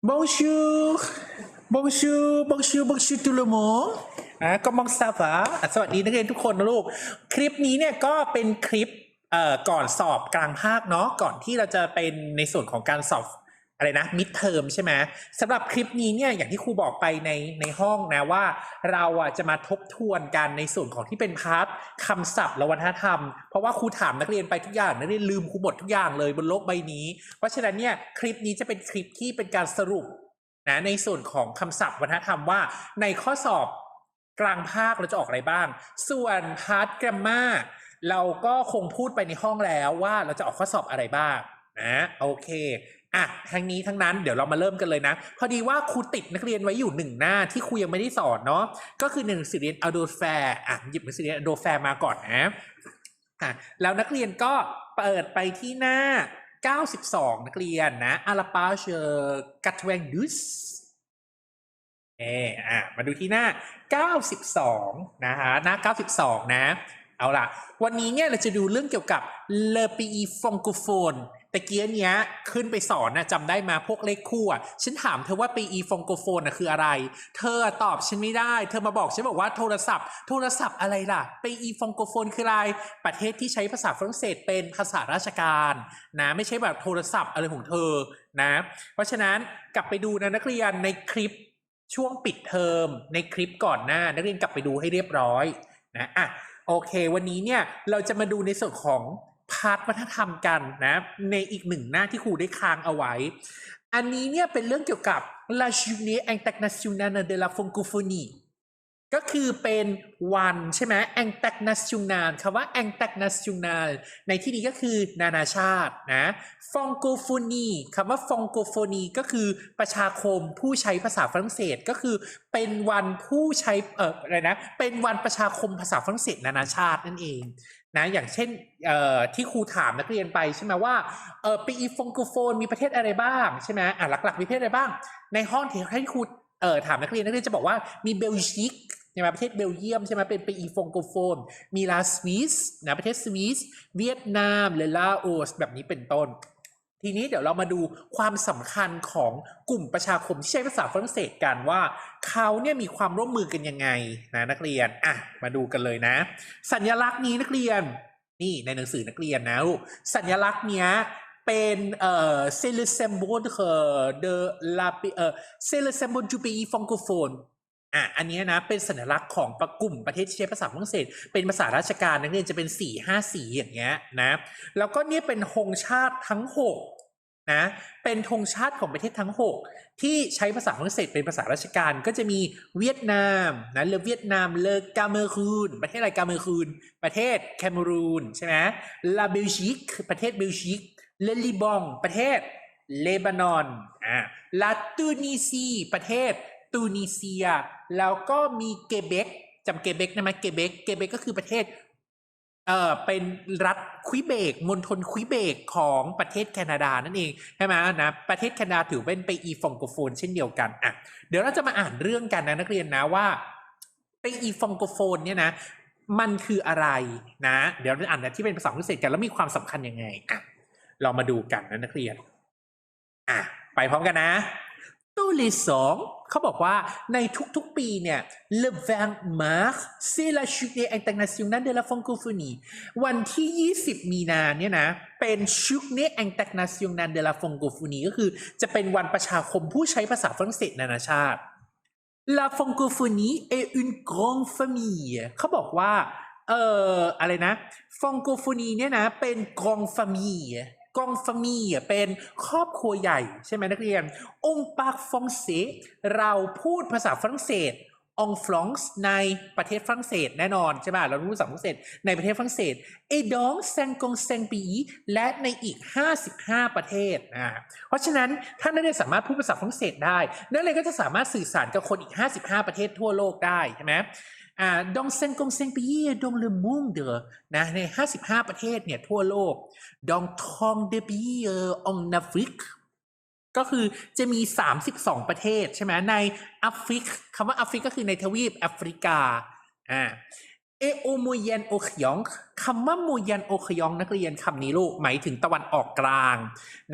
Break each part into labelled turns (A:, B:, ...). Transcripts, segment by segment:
A: Bonjour Bonjour Bonjour Bonjour tout le monde อะก็มองซาฟาสวัสดีนักเรียนทุกคนนะลูก คลิปนี้เนี่ยก็เป็นคลิปเอ่อก่อนสอบกลางภาคเนาะ ก่อนที่เราจะเป็นในส่วนของการสอบ อะไรนะมิดเทอมใช่ไหมสำหรับคลิปนี้เนี่ยอย่างที่ครูบอกไปในในห้องนะว่า เราอะจะมาทบทวนกันในส่วนของที่เป็นพาร์ทคำศัพท์และวัฒนธรรม เพราะว่าครูถามนักเรียนไปทุกอย่างนักเรียนลืมครูหมดทุกอย่างเลยบนโลกใบนี้ เพราะฉะนั้นเนี่ยคลิปนี้จะเป็นคลิปที่เป็นการสรุปนะในส่วนของคำศัพท์วัฒนธรรมว่าในข้อสอบกลางภาคเราจะออกอะไรบ้าง ส่วนพาร์ทแกรมมาเราก็คงพูดไปในห้องแล้วว่าเราจะออกข้อสอบอะไรบ้างนะโอเค อะทั้งนี้ทั้งนั้นเดี๋ยวเรามาเริ่มกันเลยนะ พอดีว่าครูติดนักเรียนไว้อยู่หนึ่งหน้าที่ครูยังไม่ได้สอนเนาะก็คือหนึ่งสือเรียน a d o f a i r อะหยิบหนังสือเรียน a d o f a i r มาก่อนนะอะแล้วนักเรียนก็เปิดไปที่หน้า 92 นักเรียนนะอาราปาเชอร์กัตเวงดุสเอออะมาดูที่หน้า 92 นะฮะหน้า 92 นะ เอาล่ะ วันนี้เนี่ยเราจะดูเรื่องเกี่ยวกับ le pays francophone ตะเกียเนี้ยขึ้นไปสอนนะจำได้มาพวกเลขคู่อะฉันถามเธอว่า pays francophone นะคืออะไร เธอตอบฉันไม่ได้ เธอมาบอกฉันบอกว่าโทรศัพท์ โทรศัพท์อะไรล่ะ pays francophone คืออะไร ประเทศที่ใช้ภาษาฝรั่งเศสเป็นภาษาราชการนะไม่ใช่แบบโทรศัพท์อะไรของเธอนะ เพราะฉะนั้นกลับไปดูนะนักเรียนในคลิปช่วงปิดเทอมในคลิปก่อนหน้า นักเรียนกลับไปดูให้เรียบร้อยนะอะโอเค วันนี้เนี่ยเราจะมาดูในส่วนของ พาร์ทวัฒนธรรมกันนะในอีกหนึ่งหน้าที่ครูได้ค้างเอาไว้ อันนี้เนี่ยเป็นเรื่องเกี่ยวกับ La Journée Internationale de la Francophonie ก็คือเป็นวันใช่ไหม international คำว่า international ในที่นี้ก็คือนานาชาตินะ francophonie คำว่า francophonie ก็คือประชาคมผู้ใช้ภาษาฝรั่งเศสก็คือเป็นวันผู้ใช้เอ่ออะไรนะเป็นวันประชาคมภาษาฝรั่งเศสนานาชาตินั่นเอง นะอย่างเช่นที่ครูถามนักเรียนไปใช่ไหมว่าเออปีฟงโกโฟนมีประเทศอะไรบ้างใช่ไหมอะหลักๆมีประเทศอะไรบ้าง ในห้องที่ให้ครูเออถามนักเรียนนักเรียนจะบอกว่ามีเบลชิกใช่ไหมประเทศเบลเยียมใช่ไหมเป็นปีฟงโกโฟนมีลาสวิสนะประเทศสวิสเวียดนามหรือลาโอสแบบนี้เป็นต้น ทีนี้เดี๋ยวเรามาดูความสำคัญของกลุ่มประชาคมที่ใช้ภาษาฝรั่งเศสกันว่าเขาเนี่ยมีความร่วมมือกันยังไงนะนักเรียนอะมาดูกันเลยนะ สัญลักษณ์นี้นักเรียนนี่ในหนังสือนักเรียนนะสัญลักษณ์เนี้ยเป็นเอ่อ c'est le symbole de la เอ่อ c'est le symbole du pays francophone อะอันนี้นะเป็นสัญลักษณ์ของประกลุ่มประเทศที่ใช้ภาษาฝรั่งเศส เป็นภาษาราชการนักเรียนจะเป็นสี่ห้าสีอย่างเงี้ยนะแล้วก็เนี่ยเป็นธงชาติทั้งหกนะเป็นธงชาติของประเทศทั้งหกที่ใช้ภาษาฝรั่งเศสเป็นภาษาราชการก็จะมีเวียดนามนะเลเวียดนามเลกาเมรูนประเทศอะไรกาเมรูนประเทศแคมรูนใช่ไหมลาเบลจิกประเทศเบลจิกเลลิบอง ประเทศเลบานอนอ่าลาตูนิซีประเทศ ตูนิเซีย แล้วก็มีเกเบกจำเกเบกได้ไหมเกเบกเกเบกก็คือประเทศเออเป็นรัฐควิเบกมณฑลควิเบกของประเทศแคนาดานั่นเองใช่ไหมนะประเทศแคนาดาถือเป็นไปอีฟองโกโฟนเช่นเดียวกันอะเดี๋ยวเราจะมาอ่านเรื่องกันนะนักเรียนนะว่าไปอีฟองโกโฟนเนี่ยนะมันคืออะไรนะ เดี๋ยวเราอ่านนะที่เป็นภาษาฝรั่งเศสกันแล้วมีความสำคัญยังไงอะเรามาดูกันนะนักเรียนอะไปพร้อมกันนะตู้เลสอง เขาบอกว่าในทุกๆปีเนี่ย le 20 mars c'est la journée internationale de la francophonie วันที่ 20 มีนาเนี่ยนะ เป็น journée internationale de la francophonie ก็คือจะเป็นวันประชาคมผู้ใช้ภาษาฝรั่งเศสนานาชาติ La francophonie est une grande famille เขาบอกว่า เอ่อ อะไรนะ francophonie เนี่ยนะ เป็น grande famille grande famille เป็นครอบครัวใหญ่ใช่ไหมนักเรียน on parle français เราพูดภาษาฝรั่งเศส en France ในประเทศฝรั่งเศสแน่นอนใช่ไหมเรารู้ภาษาฝรั่งเศสในประเทศฝรั่งเศส et dans 55 pays และในอีก 55 ประเทศอ่าเพราะฉะนั้นถ้านักเรียนสามารถพูดภาษาฝรั่งเศสได้นักเรียนก็จะสามารถสื่อสารกับคนอีก 55 ประเทศทั่วโลกได้ใช่ไหม อ่า dans 55 pays dans le monde นะใน 55 ประเทศเนี่ยทั่วโลก dans 32 pays en Afrique ก็คือจะมี 32 ประเทศใช่ไหมในแอฟริกคำว่าแอฟริกก็คือในทวีปแอฟริกาอ่าเอโอโมเยนโอคยองคำว่าโมเยนโอคยองนักเรียนคำนี้ลูกหมายถึงตะวันออกกลาง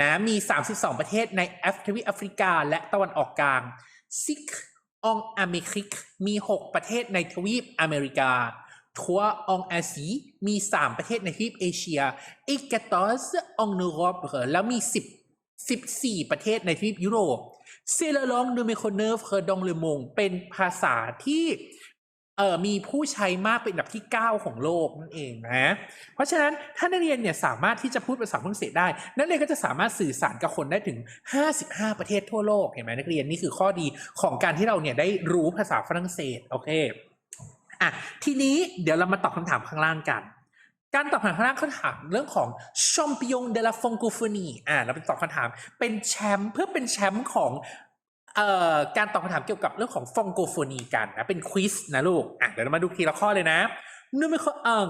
A: นะมี 32 ประเทศในแอฟริกาแอฟริกาและตะวันออกกลางซิก องอเมริกมี6ประเทศในทวีปอเมริกา ทัวองอาซีมี3ประเทศในทวีปเอเชียอีกตอสองนูรปแล้วมี10 14ประเทศในทวีปยุโรปเซลลองดูเมโคเนฟเคอร์ดองเลมงเป็นภาษาที่ เอ่อมีผู้ใช้มากเป็นอันดับที่ 9 ของโลกนั่นเองนะ เพราะฉะนั้นถ้านักเรียนเนี่ยสามารถที่จะพูดภาษาฝรั่งเศสได้ นักเรียนก็จะสามารถสื่อสารกับคนได้ถึง 55 ประเทศทั่วโลกเห็นไหมนักเรียนนี่คือข้อดีของการที่เราเนี่ยได้รู้ภาษาฝรั่งเศสโอเคอะทีนี้เดี๋ยวเรามาตอบคำถามข้างล่างกัน การตอบคำถามข้างล่างเขาถามเรื่องของ champion de la francophonie อ่าเราไปตอบคำถามเป็นแชมป์เพื่อเป็นแชมป์ของ เอ่อการตอบคำถามเกี่ยวกับเรื่องของฟองโกโฟนีกันนะเป็นควิสนะลูกอะเดี๋ยวเรามาดูทีละข้อเลยนะนูเมโคอัง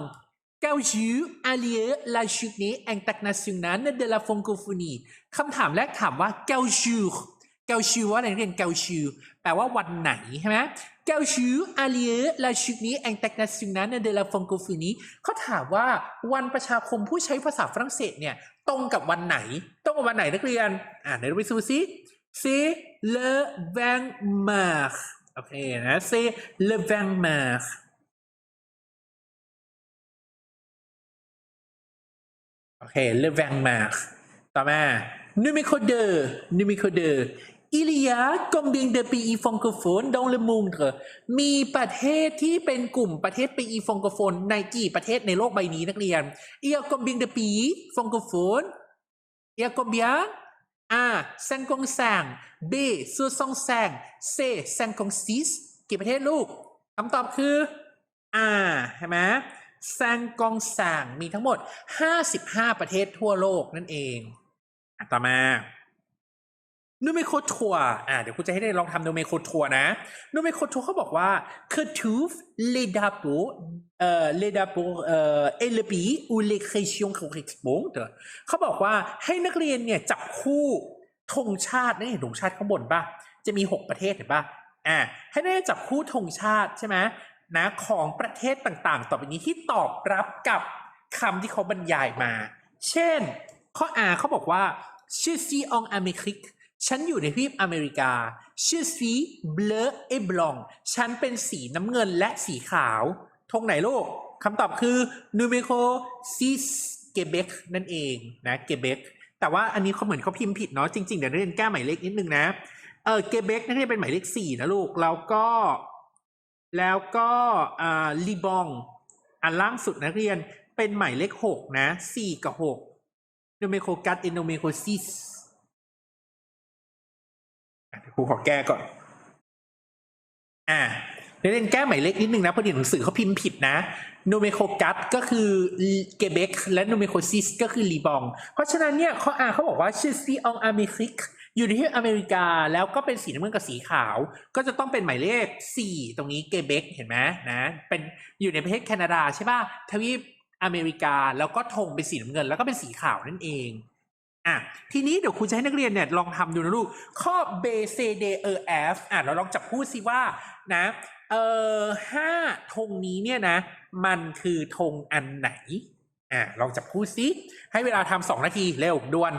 A: Quel jour a lieu la journée internationale de la francophonie คำถามแรกถามว่า quel jour quel jour ว่าอะไรนักเรียน quel jour แปลว่าวันไหนใช่ไหม Quel jour a lieu la journée internationale de la francophonie เขาถามว่าวันประชาคมผู้ใช้ภาษาฝรั่งเศสเนี่ยตรงกับวันไหน ตรงกับวันไหนนักเรียน อ่าเดี๋ยวเราไปดูซิ c'est le 20 mars โอเคนะ c'est le 20 mars โอเค le 20 mars ต่อมา numéro 2 numéro 2 il y a combien de pays francophones dans le monde มีประเทศที่เป็นกลุ่มประเทศ pays francophone ในกี่ประเทศในโลกใบนี้นักเรียน il y a combien de pays francophones il y a combien A 55 B ซูซองแซง C 56กี่ประเทศลูกคำตอบคือ A ใช่ไหมแซงกองแซงมีทั้งหมด 55 ประเทศทั่วโลกนั่นเองต่อมา นูเมโคทัวอ่าเดี๋ยวคุณจะให้ได้ลองทำนูเมโคทัวนะนูเมโคทัวเขาบอกว่า que trouve les drapeaux เอ่อ les drapeaux เอ่อ et le pays où les régions correspondent เขาบอกว่าให้นักเรียนเนี่ยจับคู่ธงชาตินี่ธงชาติข้างบนป่ะ จะมี 6 ประเทศเห็นป่ะอ่าให้นักเรียนจับคู่ธงชาติใช่ไหมนะของประเทศต่างๆ ต่อไปนี้ที่ตอบรับกับคำที่เขาบรรยายมา เช่น ข้อ A เขาบอกว่า je suis en Amérique ฉันอยู่ในทวีปอเมริกา je suis bleu et blanc ฉันเป็นสีน้ำเงินและสีขาวธงไหนลูกคำตอบคือ numero 6 Quebec นั่นเองนะ Quebec แต่ว่าอันนี้เขาเหมือนเขาพิมพ์ผิดเนาะจริงๆ เดี๋ยวนักเรียนแก้หมายเลขนิดนึงนะเออ Quebec นักเรียนเป็นหมายเลขสี่นะลูก แล้วก็ แล้วก็อ่าลีบองอันล่างสุดนักเรียนเป็นหมายเลขหกนะสี่กับหกโนเมโคกัสเอโนเมโคซิส ครูขอแก้ก่อน อ่าเดี๋ยวเรียนแก้หมายเลขนิดนึงนะเพราะเดี๋ยวหนังสือเขาพิมพ์ผิดนะโนเมโคกัสก็คือเกเบกและโนเมโคซิสก็คือลีบอง เพราะฉะนั้นเนี่ยเข้ออาเขาบอกว่าชื่อซีองอเมริกอยู่ในที่อเมริกาแล้วก็เป็นสีน้ำเงินกับสีขาว ก็จะต้องเป็นหมายเลข 4 ตรงนี้เกเบกเห็นไหมนะเป็นอยู่ในประเทศแคนาดาใช่ป่ะทวีปอเมริกาแล้วก็ธงเป็นสีน้ำเงิน แล้วก็เป็นสีขาวนั่นเอง อะทีนี้เดี๋ยวครูจะให้นักเรียนเนี่ยลองทำดูนะลูก ข้อ B C D E F อะเราลองจับพูดสิว่านะเออห้าธงนี้เนี่ยนะ มันคือธงอันไหนอะลองจับพูดสิให้เวลาทำสองนาทีเร็วด่วน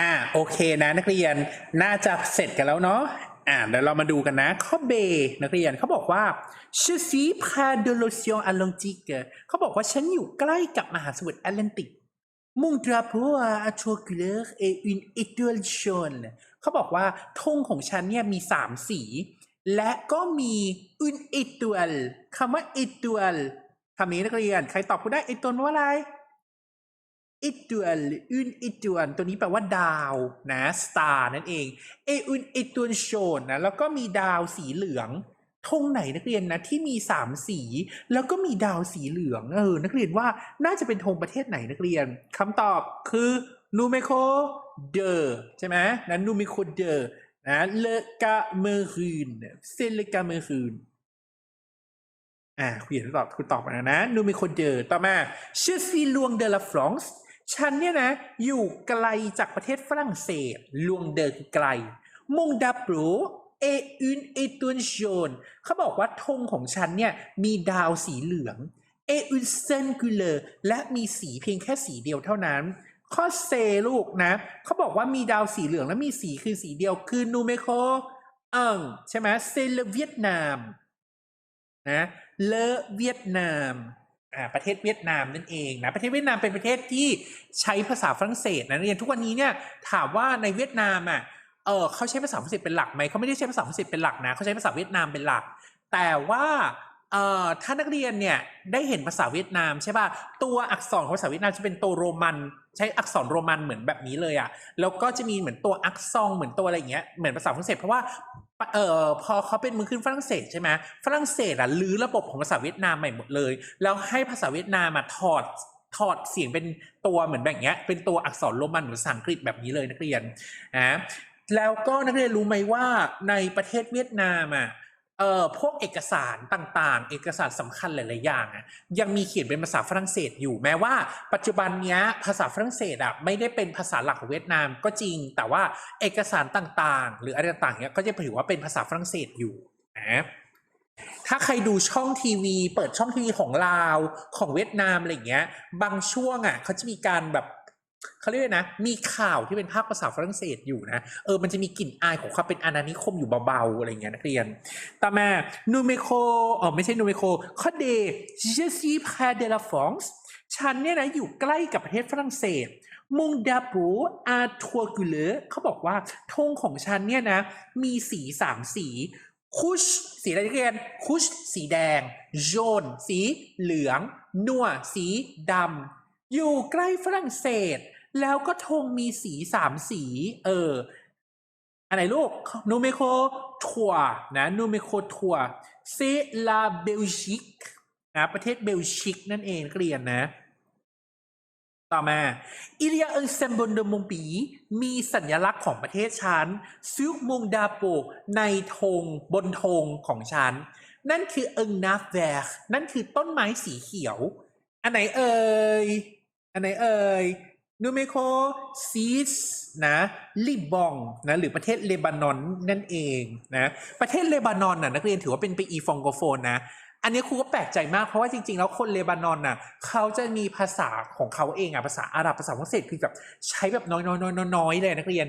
A: อ่าโอเคนะนักเรียนน่าจะเสร็จกันแล้วเนาะอ่าเดี๋ยวเรามาดูกันนะ ข้อเบนักเรียนเขาบอกว่า je suis près de l'océan Atlantique เขาบอกว่าฉันอยู่ใกล้กับมหาสมุทรแอตแลนติก Mon drapeau à trois couleurs et une étoile jaune เขาบอกว่าธงของฉันเนี่ยมีสามสี และก็มี une étoile คำว่า étoile คำนี้นักเรียน ใครตอบกูได้ étoile ว่าอะไร étoile une étoile ตัวนี้แปลว่าดาวนะ star นั่นเอง et une étoile jaune นะแล้วก็มีดาวสีเหลืองธงไหนนักเรียนนะที่มีสามสี แล้วก็มีดาวสีเหลืองเออนักเรียนว่าน่าจะเป็นธงประเทศไหนนักเรียนคำตอบคือนูเมโคเดอใช่ไหมนะนูเมโคเดอนะเลกาเมรูนเซเลกาเมรูนอ่าคุณเห็นตอบคุณตอบมาแล้วนะนูมีคนเจอต่อมาชื่อซีลวงเดลาฟรองส์ ฉันเนี่ยนะ อยู่ไกลจากประเทศฝรั่งเศสลวงเดอคือไกล มงดาโปรเออุนเอตุนโจนเขาบอกว่าธงของฉันเนี่ย มีดาวสีเหลืองเออุนเซนกุเลและมีสีเพียงแค่สีเดียวเท่านั้น ข้อเซลูกนะ เขาบอกว่ามีดาวสีเหลืองและมีสีคือสีเดียวคือนูเมโคอังใช่ไหมเซเลเวียดนามนะเลอเวียดนาม ประเทศเวียดนามนั่นเองนะประเทศเวียดนามเป็นประเทศที่ใช้ภาษาฝรั่งเศสนะนักเรียนทุกวันนี้เนี่ยถามว่าในเวียดนามอะเออเขาใช้ภาษาฝรั่งเศสเป็นหลักไหมเขาไม่ได้ใช้ภาษาฝรั่งเศสเป็นหลักนะเขาใช้ภาษาเวียดนามเป็นหลัก แต่ว่า เอ่อถ้านักเรียนเนี่ยได้เห็นภาษาเวียดนามใช่ป่ะตัวอักษรของภาษาเวียดนามจะเป็นตัวโรมัน ใช้อักษรโรมันเหมือนแบบนี้เลยอะแล้วก็จะมีเหมือนตัวอักซองเหมือนตัวอะไรอย่างเงี้ยเหมือนภาษาฝรั่งเศสเพราะว่าเอ่อพอเขาเป็นมือขึ้นฝรั่งเศสใช่ไหมฝรั่งเศสอะลื้อระบบของภาษาเวียดนามใหม่หมดเลย แล้วให้ภาษาเวียดนามมาถอดถอดเสียงเป็นตัวเหมือนแบบเนี้ยเป็นตัวอักษรโรมันเหมือนภาษาอังกฤษแบบนี้เลยนักเรียนนะแล้วก็นักเรียนรู้ไหมว่าในประเทศเวียดนามอะ เอ่อพวกเอกสารต่างๆ เอกสารสำคัญหลายๆอย่างอะยังมีเขียนเป็นภาษาฝรั่งเศสอยู่แม้ว่า ปัจจุบันเนี้ยภาษาฝรั่งเศสอะไม่ได้เป็นภาษาหลักของเวียดนามก็จริง แต่ว่าเอกสารต่างๆ หรืออะไรต่างๆเนี้ยก็จะถือว่าเป็นภาษาฝรั่งเศสอยู่นะถ้าใครดูช่องทีวี เปิดช่องทีวีของลาวของเวียดนามอะไรเงี้ย บางช่วงอะเขาจะมีการแบบ เขาเรียกนะ มีข่าวที่เป็นภาคภาษาฝรั่งเศสอยู่นะ เออ มันจะมีกลิ่นอายของความเป็นอาณานิคมอยู่เบาๆ อะไรเงี้ยนักเรียน ต่อมานูเมโคอ๋อไม่ใช่นูเมโคข้อเด je suis près de la France ฉันเนี่ยนะอยู่ใกล้กับประเทศฝรั่งเศสมงดาปูอาทัวกุเลเขาบอกว่าธงของฉันเนี่ยนะ มีสีสามสี คุช สีอะไรนักเรียน คุช สีแดงโจนสีเหลือง นัว สีดำ อยู่ใกล้ฝรั่งเศส แล้วก็ธงมีสีสามสี เออ อันไหนลูกนูเมโคทัวนะนูเมโคทัวเซลาเบลชิกนะประเทศเบลชิกนั่นเองเรียนนะ ต่อมา อิเลียเอ s เซมบนเดมงปี มีสัญลักษณ์ของประเทศฉันซิลมงดาโปในธงบนธงของฉันนั่นคือเอิงนาฟแวร์นั่นคือต้นไม้สีเขียว อันไหนเอ่ย อันไหนเอ่ยนูเมโคซีสนะลิบองนะหรือประเทศเลบานอนนั่นเองนะประเทศเลบานอนน่ะนักเรียนถือว่าเป็นไปอีฟองโกโฟนนะอันนี้ครูก็แปลกใจมากเพราะว่าจริง ๆ แล้วคนเลบานอนน่ะเขาจะมีภาษาของเขาเองอะภาษาอาหรับภาษาฝรั่งเศสคือแบบใช้แบบน้อยๆน้อยๆเลยนักเรียน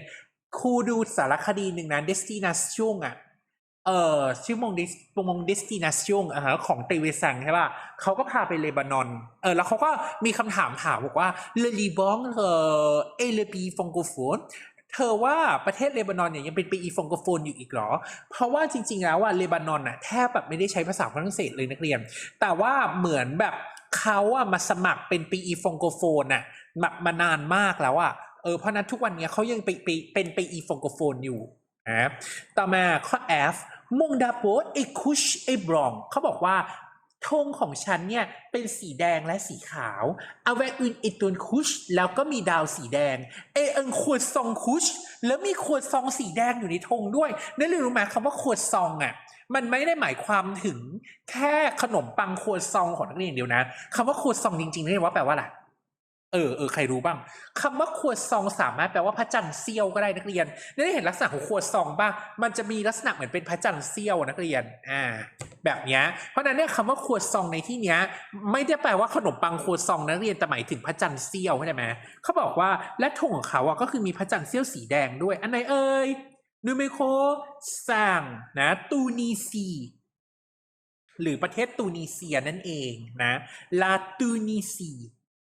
A: ครูดูสารคดีหนึ่งนะ Destination อะ เอ่อชื่อมงดิสมง destination อะฮะของเตเวซังใช่ป่ะเขาก็พาไปเลบานอนเออแล้วเขาก็มีคำถามถามบอกว่า le Liban เออ est le pays francophone เธอว่าประเทศเลบานอนเนี่ยยังเป็นปีฟองโกโฟนอยู่อีกเหรอ เพราะว่าจริง ๆ แล้วอะเลบานอนอะแทบแบบไม่ได้ใช้ภาษาฝรั่งเศสเลยนักเรียน แต่ว่าเหมือนแบบเขาอะมาสมัครเป็นปีฟองโกโฟนอะแบบมานานมากแล้วอะเออเพราะนั้นทุกวันเนี้ยเขายังไปไปเป็นปีฟองโกโฟนอยู่นะต่อมาข้อ F มงดาโปเอคุชเอบรองเขาบอกว่าธงของฉันเนี่ยเป็นสีแดงและสีขาวเอาแวอุนอิตุนคุชแล้วก็มีดาวสีแดง เอเอิงขวดซองคุชแล้วมีขวดซองสีแดงอยู่ในธงด้วยนั่นเลยรู้ไหมคำว่าขวดซองอะมันไม่ได้หมายความถึงแค่ขนมปังขวดซองของนักเรียนอย่างเดียวนะคำว่าขวดซองจริงๆนี่ว่าแปลว่าอะไร เออเออใครรู้บ้างคำว่าครัวซองสามารถแปลว่าพระจันทร์เสี้ยวก็ได้นักเรียนได้เห็นลักษณะของครัวซองบ้าง มันจะมีลักษณะเหมือนเป็นพระจันทร์เสี้ยวนักเรียนอ่าแบบนี้เพราะนั้นเนี่ยคำว่าครัวซองในที่เนี้ย ไม่ได้แปลว่าขนมปังครัวซองนักเรียนแต่หมายถึงพระจันทร์เสี้ยวเข้าใจไหมเขาบอกว่าและธงของเขาอะก็คือมีพระจันทร์เสี้ยวสีแดงด้วย อันไหนเอ่ยนูเมโคซังนะตูนีซีหรือประเทศตูนิเซียนั่นเองนะลาตูนิซี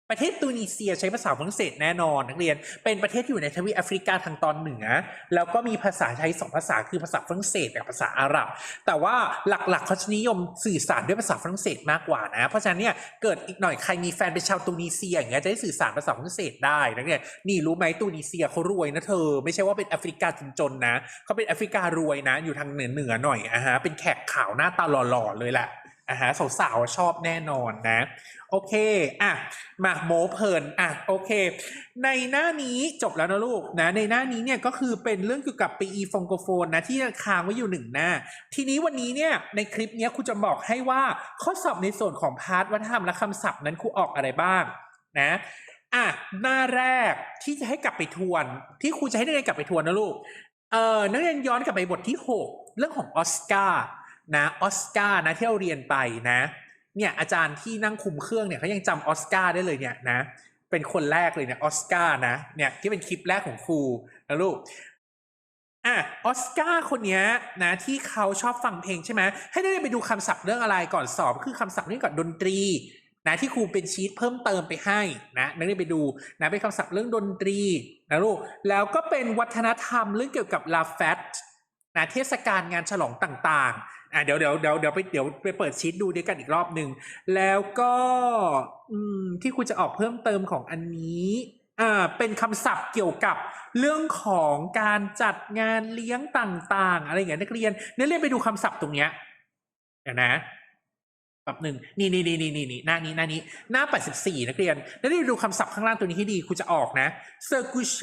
A: ประเทศตูนิเซียใช้ภาษาฝรั่งเศสแน่นอนนักเรียน เป็นประเทศที่อยู่ในทวีปแอฟริกาทางตอนเหนือ แล้วก็มีภาษาใช้สองภาษาคือภาษาฝรั่งเศสกับภาษาอาหรับ แต่ว่าหลักๆเขาจะนิยมสื่อสารด้วยภาษาฝรั่งเศสมากกว่านะ เพราะฉะนั้นเนี่ยเกิดอีกหน่อยใครมีแฟนเป็นชาวตูนิเซียอย่างเงี้ยจะได้สื่อสารภาษาฝรั่งเศสได้นักเรียนนี่รู้ไหมตูนิเซียเขารวยนะเธอ ไม่ใช่ว่าเป็นแอฟริกาจนๆนะเขาเป็นแอฟริการวยนะ อยู่ทางเหนือเหนือๆหน่อยอะฮะเป็นแขกขาวหน้าตาหล่อๆเลยแหละ อ่าฮะสาวๆชอบแน่นอนนะ โอเคอะมาโมเพลินอะโอเค ในหน้านี้จบแล้วนะลูกนะในหน้านี้เนี่ยก็คือเป็นเรื่องเกี่ยวกับปีฟงโกโฟนนะที่ค้างไว้อยู่หนึ่งหน้า ทีนี้วันนี้เนี่ยในคลิปเนี้ยครูจะบอกให้ว่าข้อสอบในส่วนของพาร์ทวัฒนธรรมและคำศัพท์นั้นครูออกอะไรบ้างนะอะหน้าแรกที่จะให้กลับไปทวน ที่ครูจะให้นักเรียนกลับไปทวนนะลูกเอ่อนักเรียนย้อนกลับไปบทที่ 6 เรื่องของออสการ์ นะออสการ์นะที่เราเรียนไปนะเนี่ยอาจารย์ที่นั่งคุมเครื่องเนี่ยเขายังจำออสการ์ได้เลยเนี่ยนะเป็นคนแรกเลยเนี่ยออสการ์นะเนี่ยที่เป็นคลิปแรกของครูนะลูกอะออสการ์คนนี้นะที่เขาชอบฟังเพลงใช่ไหมให้ได้ไปดูคำศัพท์เรื่องอะไรก่อนสอบคือคำศัพท์เรื่องก่อนดนตรีนะที่ครูเป็นชีตเพิ่มเติมไปให้นะนักเรียนไปดูนะเป็นคำศัพท์เรื่องดนตรีนะลูกแล้วก็เป็นวัฒนธรรมเรื่องเกี่ยวกับลาแฟตนะเทศกาลงานฉลองต่าง อะเดี๋ยวเดี๋ยวเดี๋ยวเดี๋ยวไปเดี๋ยวไปเปิดชีตดูด้วยกันอีกรอบหนึ่งแล้วก็อืมที่คุณจะออกเพิ่มเติมของอันนี้อ่าเป็นคำศัพท์เกี่ยวกับเรื่องของการจัดงานเลี้ยงต่างๆ อะไรอย่างเงี้ยนักเรียนนักเรียนไปดูคำศัพท์ตรงเนี้ยเดี๋ยวนะแบบหนึ่งนี่นี่นี่นี่นี่นี่หน้านี้หน้านี้หน้า 84 นักเรียนนักเรียนดูคำศัพท์ข้างล่างตัวนี้ให้ดีคุณจะออกนะเซอร์กูเช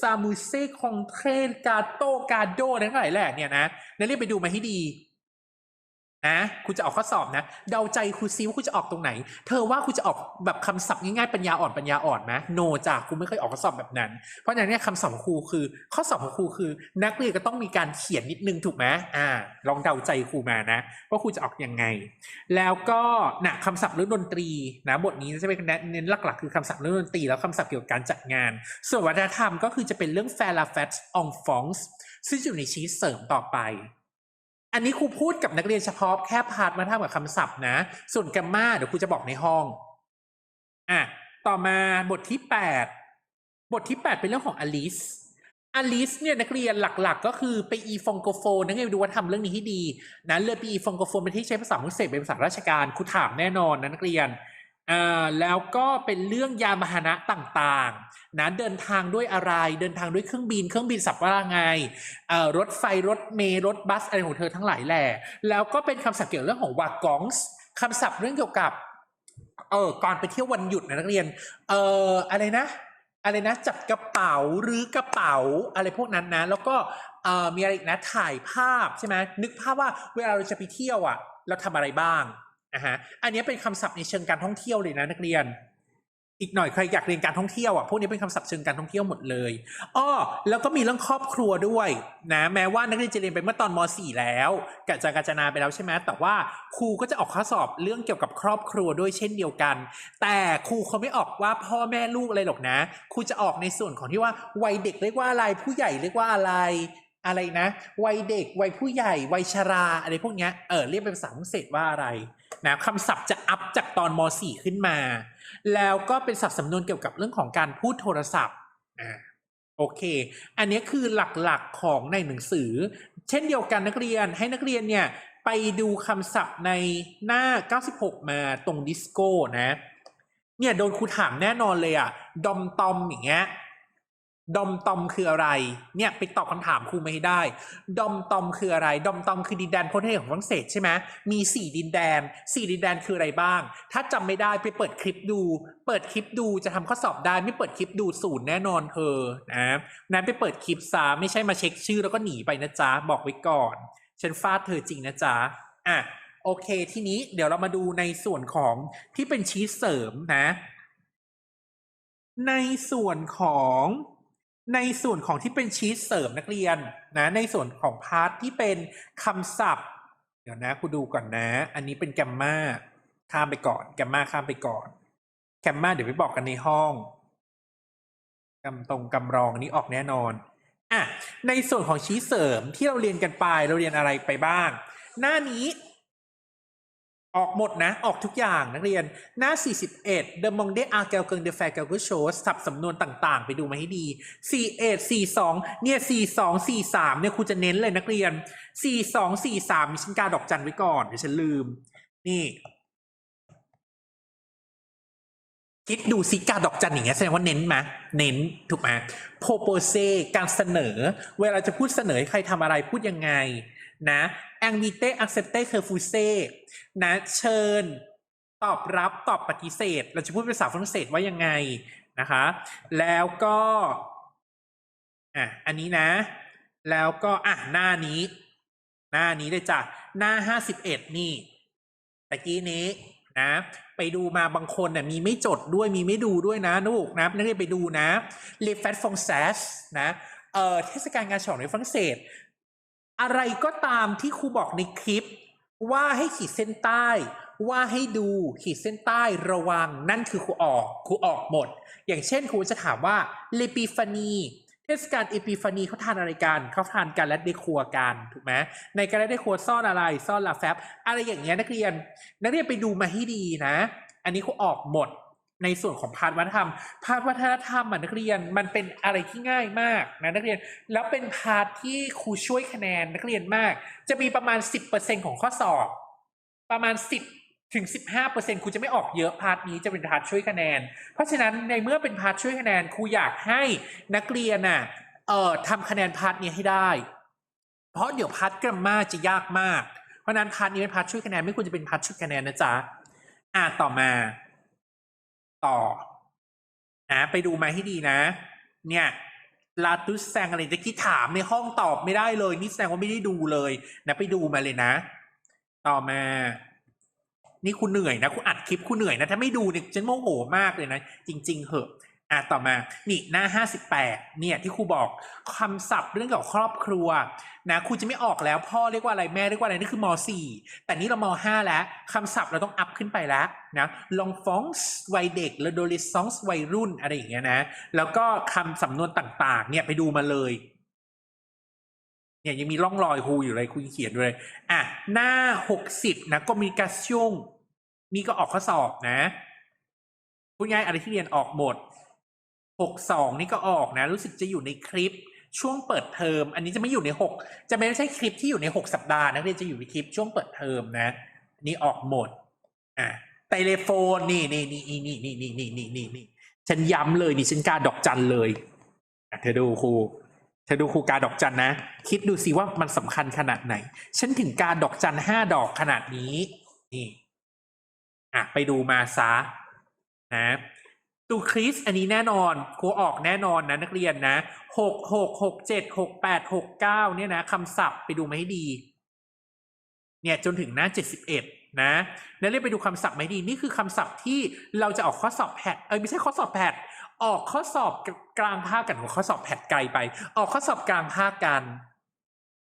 A: ซามูเซคองเทนกาโตกาโดทั้งหลายแหละเนี่ยนะนักเรียนไปดูมาให้ดี นะคุณจะออกข้อสอบนะ เดาใจครูซิว่าคุณจะออกตรงไหน เธอว่าคุณจะออกแบบคำศัพท์ง่ายๆปัญญาอ่อนปัญญาอ่อนไหมโนจ้ะครูไม่เคยออกข้อสอบแบบนั้น เพราะฉะนั้นเนี่ยคำศัพท์ของครูคือ ข้อสอบของครูคือ นักเรียนก็ต้องมีการเขียนนิดนึงถูกไหมอ่า ลองเดาใจครูมานะว่าครูจะออกยังไง แล้วก็นะคำศัพท์เรื่องดนตรีนะบทนี้จะเป็นเน้นหลักๆ คือคำศัพท์เรื่องดนตรีแล้วคำศัพท์เกี่ยวกับการจัดงาน ส่วนวัฒนธรรมก็คือจะเป็นเรื่อง f a l a f e t en France ซึ่งอยู่ในชีทเสริมต่อไป อันนี้ครูพูดกับนักเรียนเฉพาะแค่พาร์ทมาทำกับคำศัพท์นะ ส่วนแกรมมาเดี๋ยวครูจะบอกในห้อง อะ ต่อมาบทที่ 8 บทที่ 8 เป็นเรื่องของอลิสอลิสเนี่ยนักเรียนหลักๆ ก็คือไปอีฟองโกโฟนนักเรียนดูว่าทำเรื่องนี้ให้ดีนะเลยไปอีฟองโกโฟนเป็นที่ใช้ภาษาฝรั่งเศสเป็นภาษาราชการครูถามแน่นอนนะนักเรียน อ่าแล้วก็เป็นเรื่องยานพาหนะต่างๆนะเดินทางด้วยอะไร เดินทางด้วยเครื่องบิน เครื่องบินสับว่าไงเอ่อรถไฟรถเมล์รถบัสอะไรของเธอทั้งหลายแหละแล้วก็เป็นคำศัพท์เกี่ยวกับเรื่องของวากองส์คำศัพท์เรื่องเกี่ยวกับเออก่อนไปเที่ยววันหยุดนะนักเรียนเอออะไรนะ อะไรนะ จับกระเป๋าหรือกระเป๋าอะไรพวกนั้นนะ แล้วก็เออมีอะไรอีกนะถ่ายภาพใช่ไหมนึกภาพว่าเวลาเราจะไปเที่ยวอะ เราทำอะไรบ้าง อะฮะอันนี้เป็นคำศัพท์ในเชิงการท่องเที่ยวเลยนะนักเรียน อีกหน่อยใครอยากเรียนการท่องเที่ยวอะพวกนี้เป็นคำศัพท์เชิงการท่องเที่ยวหมดเลยอ้อแล้วก็มีเรื่องครอบครัวด้วยนะแม้ว่านักเรียนจะเรียนไปเมื่อตอนม .4 แล้วกะจากาจนาไปแล้วใช่ไหมแต่ว่าครูก็จะออกข้อสอบเรื่องเกี่ยวกับครอบครัวด้วยเช่นเดียวกัน แต่ครูเขาไม่ออกว่าพ่อแม่ลูกอะไรหรอกนะครูจะออกในส่วนของที่ว่าวัยเด็กเรียกว่าอะไรผู้ใหญ่เรียกว่าอะไรอะไรนะ วัยเด็ก วัยผู้ใหญ่ วัยชรา อะไรพวกนี้เออเรียกเป็นภาษาฝรั่งเศสว่าอะไร นะคำศัพท์จะอัพจากตอนม .4 ขึ้นมา แล้วก็เป็นศัพท์สำนวนเกี่ยวกับเรื่องของการพูดโทรศัพท์อ่าโอเค อันนี้คือหลักๆของในหนังสือ เช่นเดียวกันนักเรียนให้นักเรียนเนี่ยไปดูคำศัพท์ในหน้า 96 มาตรงดิสโก้นะ เนี่ยโดนครูถามแน่นอนเลยอะดอมตอมอย่างเงี้ย ดอมตอมคืออะไร เนี่ยไปตอบคำถามครูมาให้ได้ ดอมตอมคืออะไร ดอมตอมคือดินแดนประเทศของฝรั่งเศสใช่ไหมมีสี่ดินแดนสี่ดินแดนคืออะไรบ้าง ถ้าจำไม่ได้ไปเปิดคลิปดู เปิดคลิปดูจะทำข้อสอบได้ ไม่เปิดคลิปดูศูนย์แน่นอนเธอนะนั้นไปเปิดคลิปซาไม่ใช่มาเช็คชื่อแล้วก็หนีไปนะจ๊ะ บอกไว้ก่อน ฉันฟาดเธอจริงนะจ๊ะ อะ โอเค ทีนี้เดี๋ยวเรามาดูในส่วนของที่เป็นชีสเสริมนะ ในส่วนของ ในส่วนของที่เป็นชีสเสริมนักเรียนนะในส่วนของพาร์ทที่เป็นคำศัพท์ เดี๋ยวนะคุณดูก่อนนะ อันนี้เป็นแกมมาข้ามไปก่อนแกมมาข้ามไปก่อนแกมมาเดี๋ยวไปบอกกันในห้องกำตรงกำรองอันนี้ออกแน่นอนอะในส่วนของชี้เสริมที่เราเรียนกันไปเราเรียนอะไรไปบ้าง หน้านี้ ออกหมดนะ ออกทุกอย่างนักเรียนหน้า 41 The Monde a g e l g e n de f a i r quelque chose สับสำนวนต่างๆ ไปดูมาให้ดี 41 42 เนี่ย 42 43 เนี่ยครูจะเน้นเลยนักเรียน 42 43 มีฉันกาดอกจันไว้ก่อนเดี๋ยวฉันลืม นี่ คิดดูสิกาดอกจันอย่างเงี้ยแสดงว่าเน้นไหมเน้น ถูกไหมโพโปเซการเสนอ เวลาจะพูดเสนอให้ใครทำอะไรพูดยังไง นะแองดิเตอักเซปเตเคอร์ฟูเซ่นะเชิญ ตอบรับตอบปฏิเสธ เราจะพูดภาษาฝรั่งเศสว่ายังไงนะคะ แล้วก็อะอันนี้นะ แล้วก็อะหน้านี้ หน้านี้เลยจ้ะหน้าห้าสิบเอ็ดนี่ตะกี้นี้นะไปดูมาบางคนเนี่ยมีไม่จดด้วยมีไม่ดูด้วยนะลูกนะนักเรียนไปดูนะเลฟแฟตฟองแซสนะเอ่อเทศกาลงานฉลองในฝรั่งเศส อะไรก็ตามที่ครูบอกในคลิป ว่าให้ขีดเส้นใต้ ว่าให้ดูขีดเส้นใต้ระวัง นั่นคือครูออกครูออกหมด อย่างเช่นครูจะถามว่าเลปีฟานีเทศกาลเอปีฟานีเขาทานอะไรกันเขาทานกันและได้ครัวกันถูกไหมในการและได้ครัวซ่อนอะไรซ่อนลาแฟบอะไรอย่างเงี้ยนักเรียน นักเรียนไปดูมาให้ดีนะ อันนี้ครูออกหมด ในส่วนของพาร์ทวัฒนธรรม พาร์ทวัฒนธรรมอะนักเรียนมันเป็นอะไรที่ง่ายมากนะนักเรียน แล้วเป็นพาร์ทที่ครูช่วยคะแนนนักเรียนมาก จะมีประมาณ 10%ของข้อสอบ ประมาณ 10ถึง15%ครูจะไม่ออกเยอะพาร์ทนี้จะเป็นพาร์ทช่วยคะแนน เพราะฉะนั้นในเมื่อเป็นพาร์ทช่วยคะแนนครูอยากให้นักเรียนน่ะเอ่อทำคะแนนพาร์ทนี้ให้ได้ เพราะเดี๋ยวพาร์ทกรมมาจะยากมาก เพราะนั้นพาร์ทนี้เป็นพาร์ทช่วยคะแนนไม่ควรจะเป็นพาร์ทช่วยคะแนนนะจ๊ะอะต่อมา ต่อนะไปดูมาให้ดีนะ เนี่ยลาตุสแซงอะไรตะกี้ถามในห้องตอบไม่ได้เลยนี่แสดงว่าไม่ได้ดูเลยนะไปดูมาเลยนะ ต่อมา นี่คุณเหนื่อยนะคุณอัดคลิปคุณเหนื่อยนะ ถ้าไม่ดูเนี่ยฉันโมโหมากเลยนะ จริง ๆเหอะ อะต่อมานี่หน้าห้าสิบแปดเนี่ยที่ครูบอกคำศัพท์เรื่องเกี่ยวกับครอบครัวนะครูจะไม่ออกแล้วพ่อเรียกว่าอะไรแม่เรียกว่าอะไรนี่คือมสี่แต่นี่เรามห้าแล้วคำศัพท์เราต้องอัพขึ้นไปแล้วนะลองฟองส์วัยเด็กแล้วโดลิซองส์วัยรุ่นอะไรอย่างเงี้ยนะแล้วก็คำสำนวนต่างๆ เนี่ยไปดูมาเลยเนี่ยยังมีร่องรอยครูอยู่เลยครูเขียนด้วยอะหน้าหกสิบนะก็มีกาซิงนี่ก็ออกข้อสอบนะพูดง่ายอะไรที่เรียนออกหมด หกสองนี่ก็ออกนะ รู้สึกจะอยู่ในคลิปช่วงเปิดเทอม อันนี้จะไม่อยู่ในหกจะไม่ใช่คลิปที่อยู่ในหกสัปดาห์นักเรียนจะอยู่ในคลิปช่วงเปิดเทอมนะ นี่ออกหมดอะเตเลโฟนนี่นี่นี่นี่นี่นี่นี่นี่นี่นี่ฉันย้ำเลยนี่ฉันกาดอกจันเลยเธอดูครูเธอดูครูกาดอกจันนะ คิดดูสิว่ามันสำคัญขนาดไหน ฉันถึงกาดอกจันห้าดอกขนาดนี้นี่อะไปดูมาซะนะ ตูคริสอันนี้แน่นอนครูออกแน่นอนนะนักเรียนนะหกหกหกเจ็ดหกแปดหกเก้าเนี่ยนะคำศัพท์ไปดูมาให้ดี เนี่ยจนถึงหน้าเจ็ดสิบเอ็ดนะแล้วเรียนไปดูคำศัพท์มาให้ดี นี่คือคำศัพท์ที่เราจะออกข้อสอบแพทเออไม่ใช่ข้อสอบแพทออกข้อสอบกลางภาคกันข้อสอบแพทไกลไป ออกข้อสอบกลางภาคกัน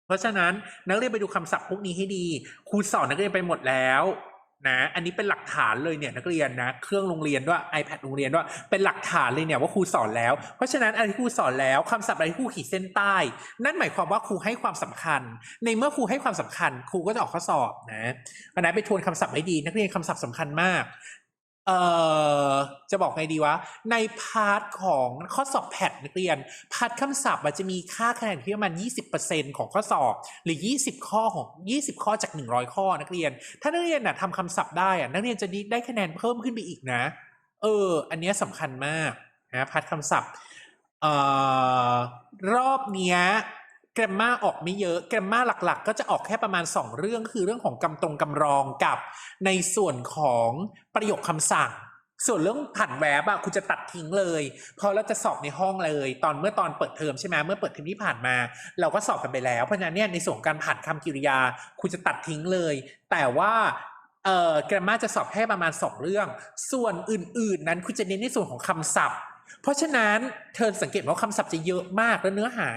A: เพราะฉะนั้นนักเรียนไปดูคำศัพท์พวกนี้ให้ดีครูสอนนักเรียนไปหมดแล้ว นะอันนี้เป็นหลักฐานเลยเนี่ยนักเรียนนะเครื่องโรงเรียนด้วย iPad โรงเรียนด้วยเป็นหลักฐานเลยเนี่ยว่าครูสอนแล้ว เพราะฉะนั้นอะไรที่ครูสอนแล้วคำศัพท์อะไรที่ครูขีดเส้นใต้ นั่นหมายความว่าครูให้ความสำคัญ ในเมื่อครูให้ความสำคัญ ครูก็จะออกข้อสอบนะเพราะฉะนั้นไปทวนคำศัพท์ให้ดี นักเรียนคำศัพท์สำคัญมาก เอ่อจะบอกไงดีวะ ในพาร์ทของข้อสอบแพทนักเรียน พาร์ทคำศัพท์มันจะมีค่าคะแนนที่ประมาณ 20%ของข้อสอบ หรือ 20 ข้อของ 20 ข้อจาก 100 ข้อนักเรียน ถ้านักเรียนน่ะทำคำศัพท์ได้อะนักเรียนจะได้คะแนนเพิ่มขึ้นไปอีกนะ เออ อันนี้สำคัญมากนะพาร์ทคำศัพท์เอ่อรอบเนี้ย แกรมมาออกไม่เยอะ แกรมมาหลักๆ ก็จะออกแค่ประมาณ 2 เรื่องคือเรื่องของกำตรงกำรองกับ ในส่วนของประโยคคำสั่ง ส่วนเรื่องผันแวบอะคุณจะตัดทิ้งเลยเพอเราจะสอบในห้องเลย ตอนเมื่อตอนเปิดเทอมใช่ไหมเมื่อเปิดเทอมที่ผ่านมา เราก็สอบกันไปแล้วเพราะฉะนั้นเนี่ยในส่วนการผ่านคำกริยา คุณจะตัดทิ้งเลย แต่ว่าเอ่อแกรมมาจะสอบแค่ประมาณ 2 เรื่อง ส่วนอื่นๆ นั้นคุณจะเน้นในส่วนของคำศัพท์ เพราะฉะนั้นเธอสังเกตว่าคำศัพท์จะเยอะมากและเนื้อหา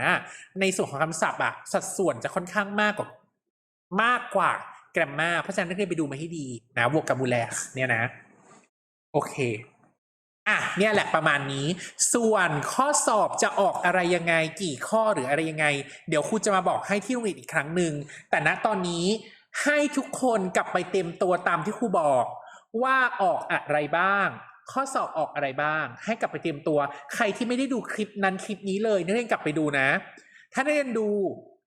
A: ในส่วนของคำศัพท์อะสัดส่วนจะค่อนข้างมากกว่ามากกว่าแกรมมาเพราะฉะนั้นนักเรียนไปดูมาให้ดีนะวกกับบูแลเนี่ยนะ โอเคอะเนี่ยแหละประมาณนี้ ส่วนข้อสอบจะออกอะไรยังไงกี่ข้อหรืออะไรยังไง เดี๋ยวครูจะมาบอกให้ที่โรงเรียนอีกครั้งหนึ่งแต่ณตอนนี้ให้ทุกคนกลับไปเต็มตัวตามที่ครูบอกว่าออกอะไรบ้าง ข้อสอบออกอะไรบ้าง ให้กลับไปเตรียมตัว ใครที่ไม่ได้ดูคลิปนั้นคลิปนี้เลยนักเรียนกลับไปดูนะ ถ้านักเรียนดู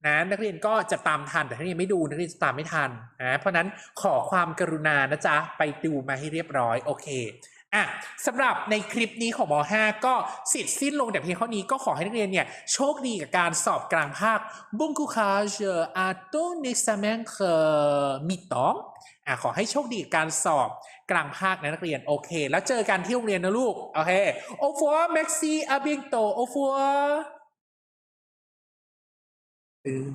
A: นะนักเรียนก็จะตามทันแต่ถ้านักเรียนไม่ดูนักเรียนจะตามไม่ทันนะเพราะนั้นขอความกรุณานะจ๊ะไปดูมาให้เรียบร้อยโอเค อะสำหรับในคลิปนี้ของม .5 ก็เสร็จสิ้นลงแต่เพียงเท่านี้ก็ขอให้นักเรียนเนี่ยโชคดีกับการสอบกลางภาค Bon courage à ton examen mi-temps อะขอให้โชคดีกับการสอบกลางภาคนะนักเรียนโอเค แล้วเจอกันที่โรงเรียนนะลูก โอเค au revoir merci à bientôt au revoir อืม